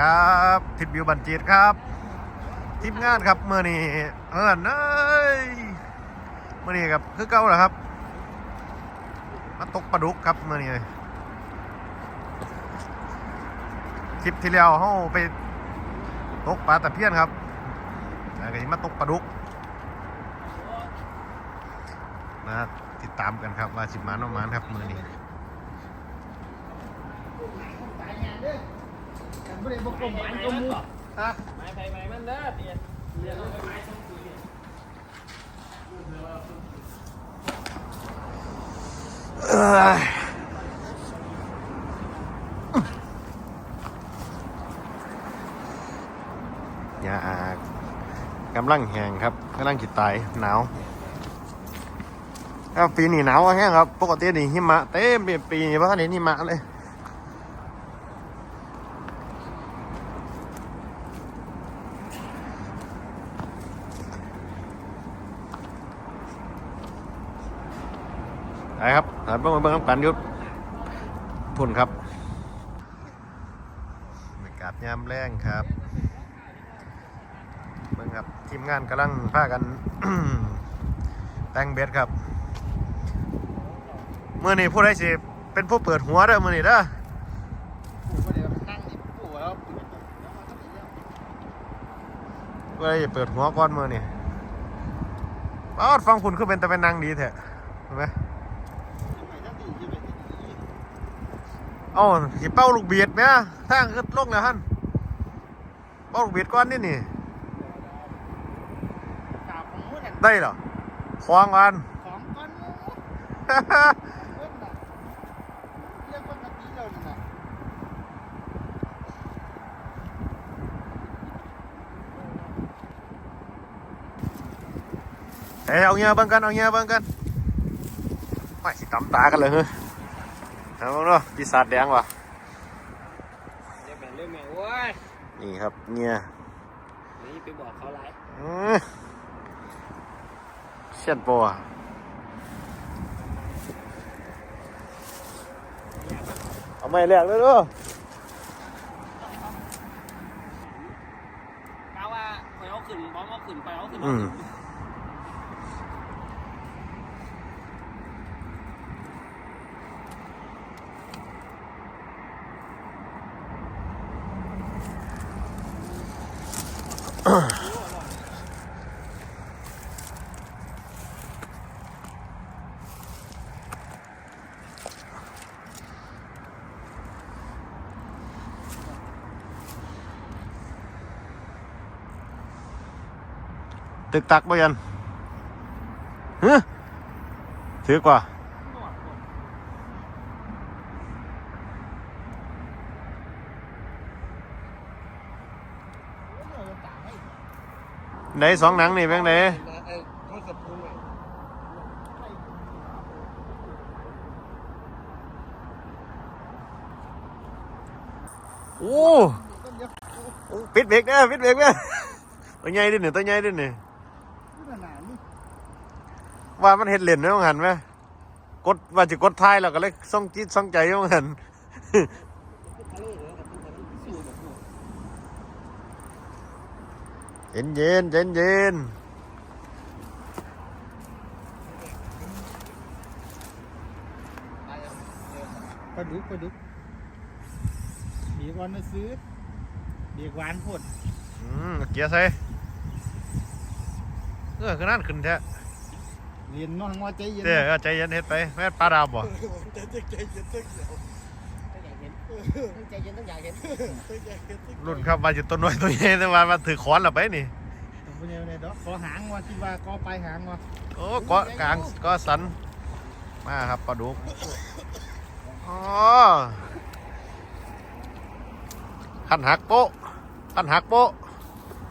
ครับทิพย์บิวบันจีดครับทีมงานครับเมื่อนี้เออเอ้ยเมื่อนี้ครับคือเก่าเหรอครับมาตกปลาดุกครับเมื่อนี้ทริปที่แล้วเขาไปตกปลาตะเพียนครับแล้วก็มาตกปลาดุกมาติดตามกันครับว่าสิบมานน้อมานครับเมื่อนี้ ไม่ได้บกลมอันก็มูฮะไม้ไผ่ไม้มันเด้อเนี่ยเรียนไม้ส้มคุยเนี่ยอ้ยยาอากำลังแหงครับกำลังจิตตายหนาวปีนี้หนาวแห้งครับ ปกตินี่หิมะเต็มปีนี้เพราะท่านเห็นหิมะเลย ไปครับถามเบิ่งมาเบิ่งน้ำกันยุดพุ่นครับบรรยากาศยามแรงครับเบิ่งครับทีมงานกำลังพากันแต่งเบ็ดครับเมื่อนี้ผู้ใดสิเป็นผู้เปิดหัวเด้อเมื่อนี้เด้อก็เดี๋ยวนั่งนี่ปู่แล้วผู้ใดจะเปิดหัวก่อนมื่อนี้ป้าฟังคุณคือเป็นแต่เป็นนางดีแท้เห็นไหม เอ้าสิเป้าลูกเบียดไหมทางขึ้นลงแล้วฮั่นเป้าลูกเบียดก่อนนี่นี่กาบของมื้อนั่นได้เหรอควางกัน ของก้อนมูเพิ่นน่ะเรียกว่าปกติแล้วนี่น่ะเอ้ยเอาเงี้ยเบิ่งกันเอาเงี้ยเบิ่งกันไม่สิตำตากันเลยเฮ้ย เอาเบิ่งเนาะปีศาจแดงว่ะเรียกแม่เรียกแม่โว้ยนี่ครับเงี้ยนี่ไปบอกเขาไรอื้อเชียนโปอะเอาไม่แรกเลยเด้อกาว่าไปเอาขึ้นพร้อมเอาขึ้นไปเอาขึ้น ตึกตักบ่ยันฮะถือกว่าไหนสองหนังนี่เป็นไหนไอ้โอ้ปิดเบรกเด้อปิดเบรกเด้อตัวใหญ่ดิหนึ่งตัวใหญ่ดิหนึ่งนี่น่ะนี่ ว่ามันเห็ดเล่นเนาะหันไหมกดว่าจะกดท้ายแล้วก็เลยส่องจิตส่องใจเนาะหันเย็นเย็นเย็นเย็นปลาดุกปลาดุกเบียกวันมาซื้อเบียกหวานโพดอืมเกียร์ใส่เออคือนั่นขึ้นแท้ เรียนน้องว่าใจเย็นเด้อใจเย็นเฮ็ดไปแม่นปลาดาวบ่ใจเย็นใจเย็นใจเย็นใจเย็นต้องอยากเห็นรุ่นครับว่าจะต้นน้อยตัวใหญ่แต่ว่ามาถือขอนและไปนี่ต้องไปเนี่ยเนี่ยดอกขอหางว่าคิดว่าก็ไปหางว่าโอ้เกาะกลางเก็สันมาครับปลาดุกอ๋อขันหักโป๊ะขันหักโป๊ะ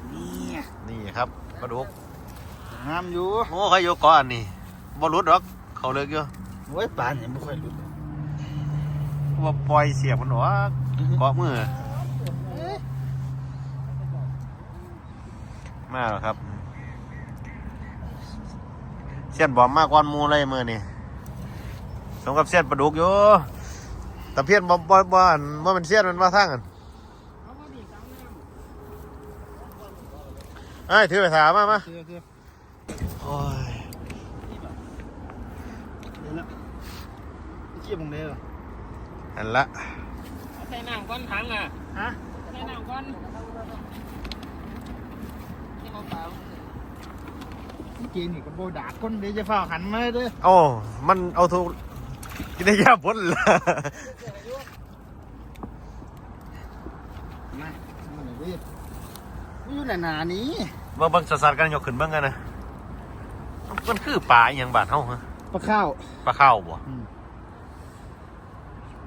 เนี่ยนี่ครับปลาดุก งามอยู่โอ้ใครอยู่เกาะอันนี้บ่รุดหรอกเขาเลิกอยู่โอ้ยปลาเนี่ยไม่ค่อยรู้ว่าปล่อยเสียบมันหรอเกาะมือมาแล้วครับเสียนบอมมากกว่าหมูเลยมือนี่สมกับเสียนปลาดุกอยู่แต่เพี้ยนบอมบ่บ่อันบ่เป็นเสียนมันมาทางกันเอามาดิครับไอ้ยถือไปถามมามาคือคือ โอ้ยเดี๋ยวละเจี๊ยบมึงเลยเหรออันละเอาใส่น้ำก้อนถังอะฮะใส่น้ำก้อนที่เขาเปล่าเกมนี่ก็โบดาคนเดี๋ยวจะเฝ้าหันมาเด้อโอ้มันเอาทุกกินได้ยาพ้นละมามาหน่อยเว้ยกูอยู่หนาๆนี้เบิ่งเบิ่งสัสๆกันยกขึ้นเบิ่งกันนะ มันคือปลาอหย่างบาดเฮาฮะปลาข้าว ปลาข้าวบ่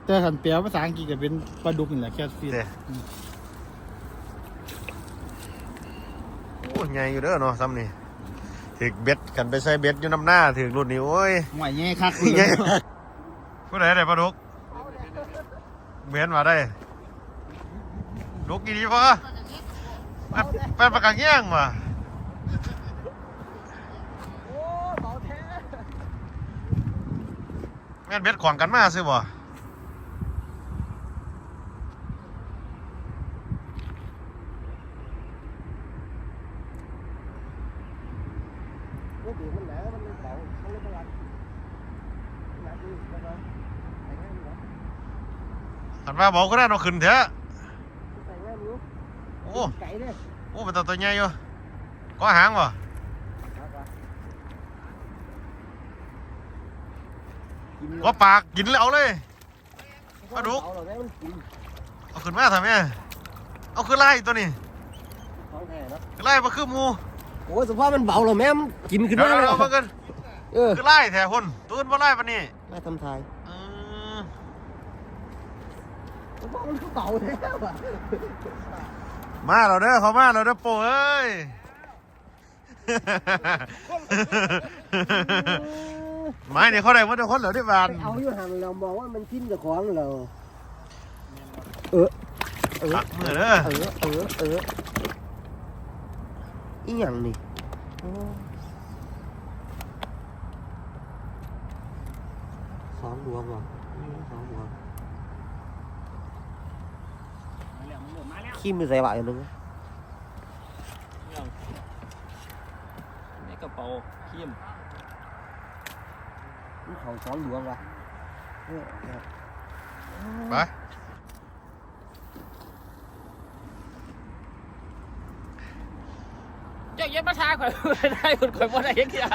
แต่ขันเปียวภาษาอังกฤษก็เป็นปลาดุกนี่แหละแคทฟิชเด้โอ้ยใหญ่อยู่เด้อเนาะซ้ำนี่ถึกเบ็ดกันไปใส่เบ็ดอยู่น้ำหน้าถึกรุ่นนี้โอ้ยหวยแง่คักใหญ่ผู้ใดได้ปลาดุกเบ็ดมาได้ดุกกี่ดีพอมันเป็นปลากระเงี้ยงว่ะ โอ้เบาแท้ แม่นเบ็ดของกันมาซื้อบ่โอ้ดีมันหนามันเบามันเลยประหยัดหนักดีนะครับใส่ง่ายดีวะหันมาบอกก็ได้เอาขึ้นเถอะใส่ง่ายอยู่โอ้ไก่เด้อโอ้เป็นตัวตัวใหญ่อยู่ก็หางบ่ ก็ปากกินแล้วเอาเลยปลาดุกเอาเราได้มันกินเอาขึ้นมาทำไมเอาขึ้นไล่ตัวนี้ของแท้เนาะขึ้นไล่มาคือหมูโอ้สภาพมันเบาแล้วแม่มนกินขึ้นเดี๋ยวมาเลยเรามากันเออขึ้นไล่แถวคนตื่นมาไล่ปะนี่มาทำทายอืมสภาพมันก็เบาแล้วอะมาเราเด้อเขามาเราเด้อโป้เอ้ย ไม้เนี่ยเขาได้มาทุกคนเหรอที่บ้านไปเอาอยู่ห่างเรามองว่ามันทิ้มเจะของเราเออเออตักมือเด้อเออเออเอออีหยังนี่โอ้สองดวงว่ะอืมสองดวงมาแล้วมันเริ่มมาแล้วขี้มือใส่บาทอย่างหนึงในกระเป๋าขี้มมัน เขาสองดวงว่ะเออครับไปเจ้าเย็บมาช้าข่อยได้คนข่อยบ่ได้ยังเดียว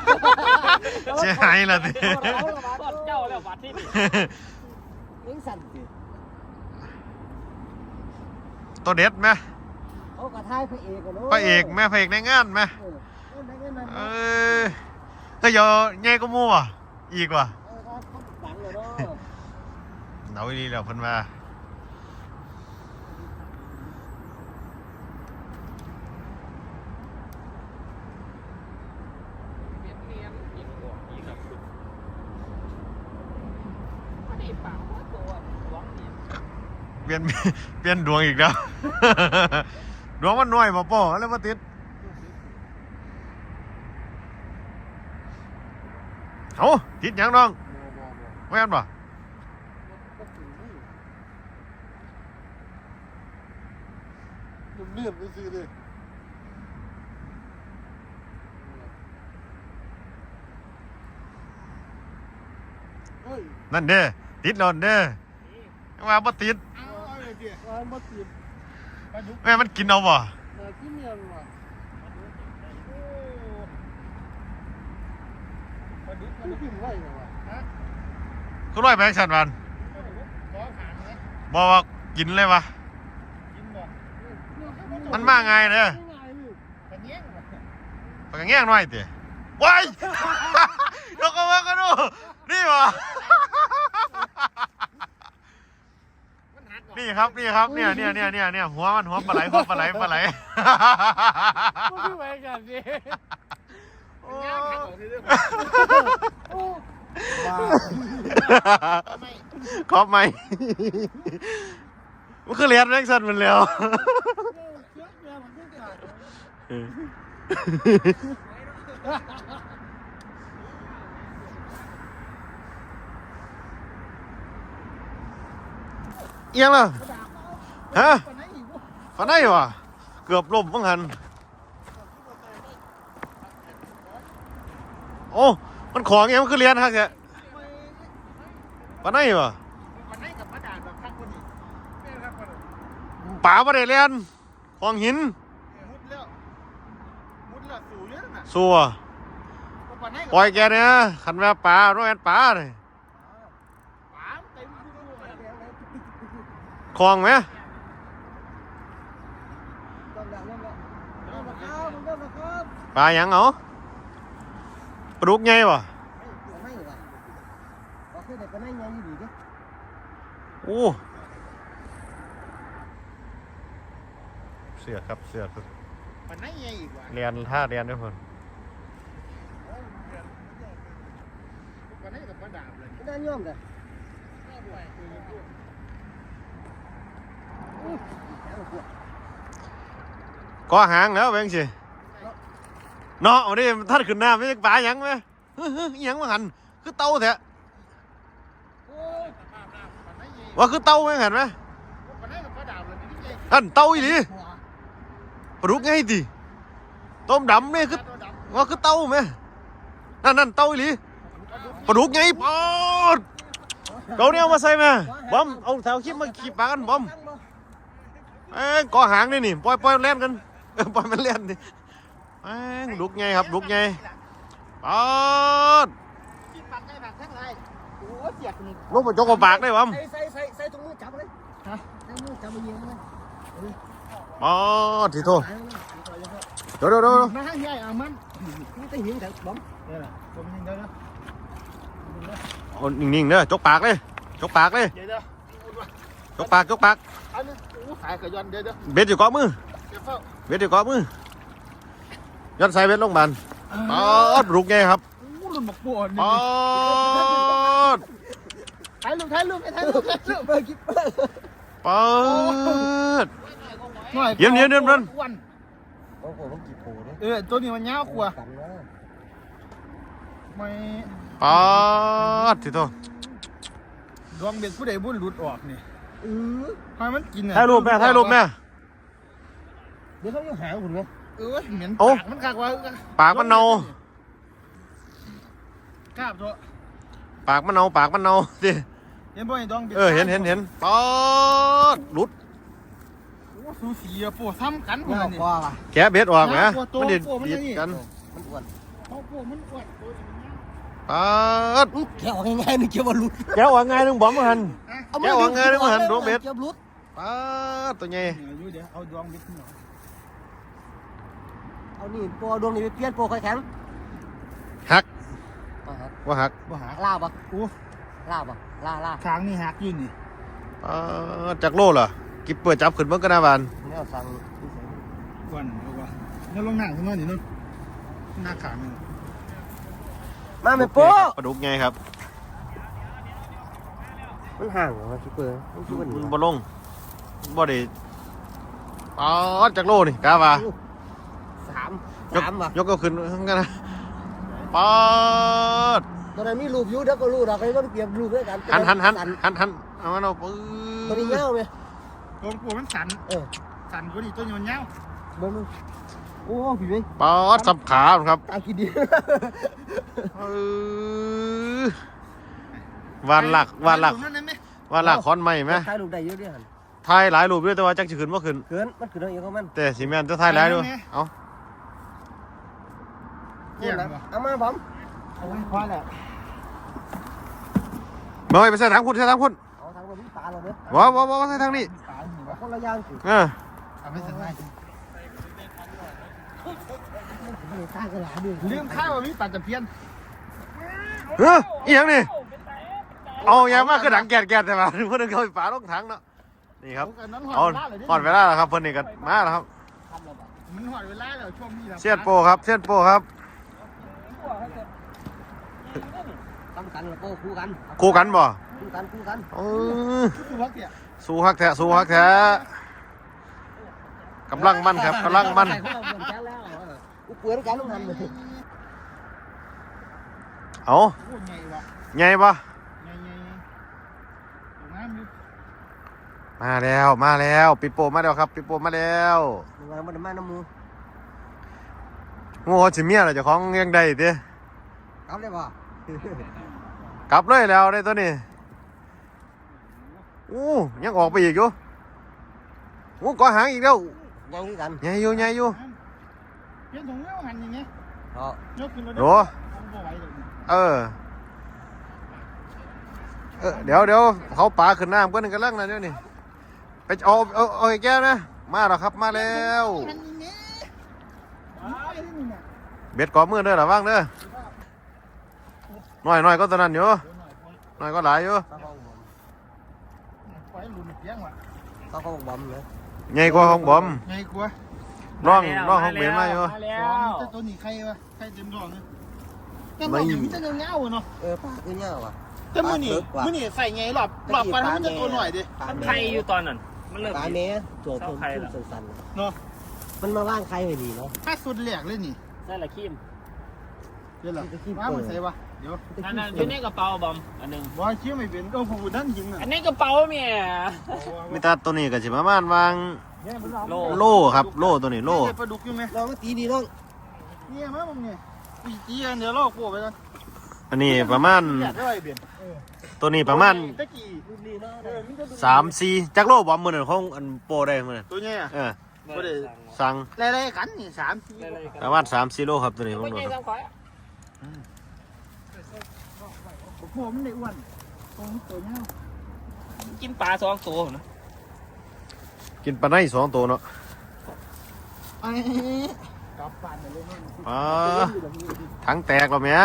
เสียหายละสิบอดเจ้าแล้วบาดที่นี่เอ็งสั่นสิตัวเด็ดไหมเขากระทายพระเอกกันเนาะพระเอกแม่พระเอกในงานไหมเออเอาได้เงินนั่นเอเนาะอเฮ้ยเดี๋ยวใหญ่ก็มู่อะ อีกว่ะเออครับเขาฝังเลยเนาะเอาดีแล้วเพิ่นมาเปลี่ยนเนียนยิงหัวยิงครับไม่ได้เปล่าว่าตัวหวังนี่เปลี่ยนเปลี่ยนดวงอีกแล้ว ดวงมันน้อยมาป่อแล้วมาติดเอา ติดหยังน้องแม่นป่ะเลื่อนไปซื้อเลยเฮ้ยนั่นเด้ติดแล้วนั่นเด้ยังว่าบ่ติดเอาเอาเลยเดี๋ยวเอามาตีบปลาดุกแม่มันกินเอาบ่ เออที่เมียนว่ะโอ้ปลาดุกมัน ขึ้นไว้เหรอวะฮะคือร้อยแบงค์ชันวันปลาดุกขอขานไหมบ่ว่ากินเลยวะกินบ่มันมาไงเด้อง่ายอยู่กันแย่งว่ะปากกาแง่งน้อยติว้ายยกเอามากันดูนี่วะมันหักเหรอนี่ครับนี่ครับเนี่ยเนี่ยเนี่ยเนี่ยเนี่ยหัวมันหัวปลาไหลหัวปลาไหลปลาไหลมันคือไปกันสิ โอ้ย่างหักเหรอที่เรื่องโอ้ว้าขอบไหมมันคือเรียนแม็กซันมันแล้วเชือกเนี่ยมันขึ้นขาดเอียงเหรอฮะฝันได้วะเกือบล่มบ้างหัน โอ้ มันของยังมันคือเรียนฮะแกปานไหนวะมันให้กับพระดานแบบข้างคนนี้แม่ครับคนนี้ป่าบ่ได้เรียนของหิน มุดแล้วมุดแล้วสู่เยอะน่ะสัวมันให้กับปล่อยแกเนี่ยขันแม่ป่าโน้นป่าเลยป๋าเต็มดูดูมันคลองไหมต้องดังนั่นแหละเริ่มแล้วครับเริ่มแล้วครับป่าหยังเหรอ ปลาดุกไงวะไม่หรอกก็คือเด็กก็นั่งยังอยู่ดีดิโอ้เสือกครับเสือกครับมันให้ยังอีกวะเรียนท่าเรียนด้วยคนมันให้กับพระดานเลยไม่ได้ย่อมเลยอู้แข็งหัวก็หางแล้วเบงสิ เนาะวันนี้ท่านขึ้นหน้าไม่ป่าหยังไหมเฮ้ยเฮ้ยอิหยังมาหันคือเต่าแท้โอ้ยมันให้ยังว่าคือเต่าไหมเห็นไหมมันให้กับพระดานเต่าอีหลีหัวปลาดุกไงดิต้มดำนี่คือว่าคือเต่าไหมนั่นนั่นเต่าอีหลีปลาดุกไงปอดเราเนี่ยมาใส่ไหมบอมเอาแถวคลิปมาขีบปากันบอมเอ้ก่อหางนี่นี่ปล่อยปล่อยเล่นกันปล่อยมันเล่นดิ แม่งลุกไงครับลุกไงปอดที่ปักได้ปักทั้งไรโอ้เสียกนี่ลูกมาจกกับปากได้บอมใส่ใส่ใส่ใส่ถุงมือจับเลยฮะใส่มือจับมายิงมันเลยปอดทีโทตายแล้วนะเดี๋ยวเดี๋ยวเดี๋ยวมาให้ใหญ่เอามันนี่จะหิวแต่บอมเนี่ยนะผมยิงได้แล้วเอานิ่งๆเด้อจกปากเลยจกปากเลยเดี๋ยวเดี๋ยวจกปากจกปากอันนี้โอ้ขายกระยอนเดี๋ยวเดี๋ยวเบ็ดอยู่เกาะมือเดี๋ยวเฝ้าเบ็ดอยู่เกาะมือ ย้อนใส่เบ็ดลงบานปอดลุกไงครับโอ้รุ่นบักปวดปนี่อดถ่ายรูปถ่ายรูปถ่ายรูปถ่ายรูปเบอร์กิ๊บเบอร์ปอดหน่อยเยี่ยมเยี่ยมเยี่ยมเยี่ยมอ้วนโอ้โหมันกี่โผล่เนี่ยเออตัวนี้มันยาวกว่ากันนะไม่ปอดทีโทดวงเบ็ดผู้ใดบุญหลุดออกนี่เออให้มันกินอะถ่ายรูปแม่ถ่ายรูปแม่เดี๋ยวเขายังหาหุ่นไหม เออเหม็นโอ้ ปากมันคักว่าปากมันเน่ากราบตัวปากมันเน่าปากมันเน่าสิเห็นบ่ไอ้ดวงบ็ดเออเห็นเห็นเห็นปอดหลุดโอ้สูสีอะปวดซ้ำกันคยานวนี่กว่าว่ะแกะเบ็ดออกไหมน่ากลัวตัวมันเด็ดตัวมันดีจะนี่กันมันอ้วนโอ้โหมันอ้วนตัวนี้มันยาวปอดอื้อแค่ออกง่ายๆนึกเกี่ยวว่าหลุดแกะออกไงนึงบอมหันเอาแกวางไงนึกว่าหันดวงเบ็ดเกี่ยวหลุดปอดตัวใหญ่เดี๋ยวอยู่เดี๋ยวเอาดวงเบ็ดขึ้นหน่อย เอานี่โปรดวงนี้ไปเปลี่ยนโปรค่อยแข็งหักมาฮะว่าหักบ่หาล่าปะโอ้ล่าปะล่าล่าทางนี่หักอยืนนี่ปอดจากโลเหรอกิบเปิดจับขึ้นเมื่อกันนาบานแนวสั่งก่อนเอาว่าแล้วลงหนังขึ้นมาดินู่นหน้าขางนี่มาไม่โป้ปลาดุกไงครับมันห่างเหรอคิปเปอร์มันคิดว่าหนีมันบ่ลงบ่ได้ปอดจากโลนี่กาว่า สามยกสามว่ะยกก็ขึ้นกันนะปอดตอนนั้นมีรูปอยู่เดี๋ยวก็รูปเราก็ต้องเปรียบรูปด้วยกันหันหันหันสั่หันหันเอามันเอาปื้ตัวนี้เงาไหมตัวปวดมันสั่นเออสั่นกว่านี่ตัวนี้มันยาวเบิ้งมึงโอ้พี่เว้ยปอดสับขาครับตากินดีเออวานหลักวานหลักตรงนั้นไหมวานหลักคอนไหมไหมถ่ายรูปได้เยอะด้วยหันถ่ายหลายรูปด้วยแต่ว่าจักจะขึ้นว่าขึ้นเกินมันคือเรื่องเองของมันแต่สีแมนจะถ่ายหลายด้วยเอา เกี่ยงบ่ เอามาบอมเอาไว้พอแล้วมาไปใส่ทางคุณใส่ทางคุณเอาทางบนตาเราเด้อว้าวว้าวว้าวใส่ทางนี้ตายนี่วะคนละอย่างสิเออเอาไปสั่นไงตาก็หลายด้วยลืมข้าวว่ามีปัดตะเพียนเฮ้ยอีหยังนี่เอาอย่างมากคือดังแกดแกดแต่ว่าเพื่อนเขาไปป่าลงถังเนาะนี่ครับกันนั้นหเอาอดเวลาเลยหอดเวลาแล้วครับเพื่อนนี่กันมาแล้วครับมันหอดเวลาแล้วช่วงนี้แล้วเชียนโปครับเชียนโปครับ ทำกันแล้วก็คู่กันคู่กันบ่คู่กันคู่กันเออสู้ฮักแท้สู้ฮักแท้กำลังมั่นครับกำลังมันกูเปลือยกันต้องทำเลยเอาโอ้ยไงวะไงปะมาแล้วมาแล้วปิโปมาแล้วครับปิโปมาแล้วงานมันมาน้ำมูงูเขาสิเมียเหรอเจ้าของยังได้เด้ กลับได้ป่ะกลับเลยแล้วได้ตัวนี้อู้ยังออกไปอีกอยู่อู้ก่อหางอีกแล้วยังนี่กันใหญ่อยู่ใหญ่อยู่เปลี่ยนถุงแล้วหันอย่างเงี้ยเนาะยกขึ้นรถโหเอาบ่ไหวเลยเออเออเดี๋ยวเดี๋ยวเขาปลาขึ้นน้ำก็นึงกันลังนะเดี๋ยวนี้ไปเอาเอาเอาไอ้แก้วนะมาแล้วครับมาแล้วหันอย่างเงี้ยไปนี่เนี่ยเบ็ดกอมือเด้อระวังเด้อ น้อยน้อยก็ตอนนั้นอยู่น้อยก็หลายอยู่เขาเขาบอมไปหลุดเพียงว่ะเขาเขาบอมเลยใหญ่กว่าของบอมไงกลัวน้องน้องของเบนมาอยู่มาแล้วแต่ตัวนี้ใครวะใครเต็มท้องเลยแต่มันอย่างนี้จะเงาๆเนาะเออปลาคือเงี้ยว่ะแต่มือนี่มือนี่ใส่ไงหลอบหลอบไปแล้วมันจะตัวหน่อยดิปลาใครอยู่ตอนนั้นมันเริ่มปลามีเนี้ยตัวชอต้บนใครขึ้นล่ะสั้นๆเนาะมันมาว่างใครไม่ดีเนาะถ้าสุดแหลกเลยนี่นั่นแหละคิมเดี๋ยวล่ะว่ามันใส่วะเดี๋ยวนั่นนั่นอยู่ในกระเป๋าบอมอันหนึงบอลเชื่อไม่เป็นก็หูนั่นยิงน่ะอันนี้กระเป๋าเมียมีตาตัวนี้ก็สิประมาณวางโลโลครับ โลตัวนี้โลปลาดุกอยู่ไหมลองมาตีดีน้องเนี่ยมั้งมึงเนี่ยอีจีกันเดี๋ยวลอกพวกไปกันอันนี้ประมาณอยากได้เบียนตัวนี้ประมาณตะกี้เออมีแต่สามสี่จักโลบอมมือหนึ่งของอันโปรได้มือนั้นตัวเนี้ยเออบ่ได้สั่งไล่ๆกันนี่สามสี่ประมาณสามสี่โลครับตัวนี้ผมไม่ดูใช่ครับซ้ำขอยโอ้ โหมันได้อ้วนตรงตัวเนี้ยกินปลาสองตัวนะกินปลาในสองตัวเนาะไอ้กลับบ้านไปเลยเนาะอ่าถังแตกแล้วแหม่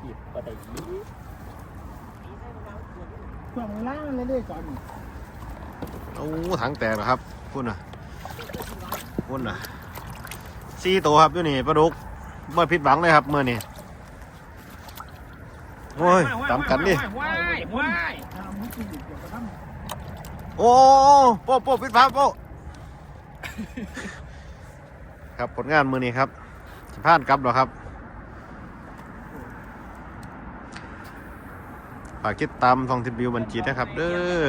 ขีดปลาไตยีช่วงล่างเลยเด้อจอนนี่โอ้ถังแตกแล้วครับพุ่นน่ะพุ่นน่ะสี่ตัวครับอยู่นี่ปลาดุกเมื่อผิดหวังเลยครับเมื่อนี้ โอ้ยตามกันดิว้ายว้ายทำให้กินอีกเดี๋ยวกระทั่งโอ้โป๊ะโป๊ะผิดพลาดโป๊ะครับผลงานมือนี้ครับสิพลาดกลับหรอครับฝากติดตามทองทิพย์วิวบัญชีนะครับ เด้อ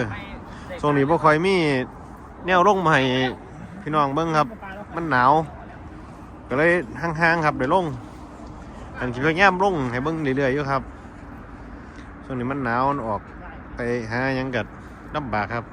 ช่วงนี้บ่ค่อยมีแนวลงมาให้พี่น้องเบิ่งครับ มันหนาว ก็เลยห่างๆครับเดี๋ยวลงอันที่พยายามลงให้เบิ่งเรื่อยๆอยู่ครับ ช่วงนี้มันหนาวมันออกไปหายังกัดลำบากครับ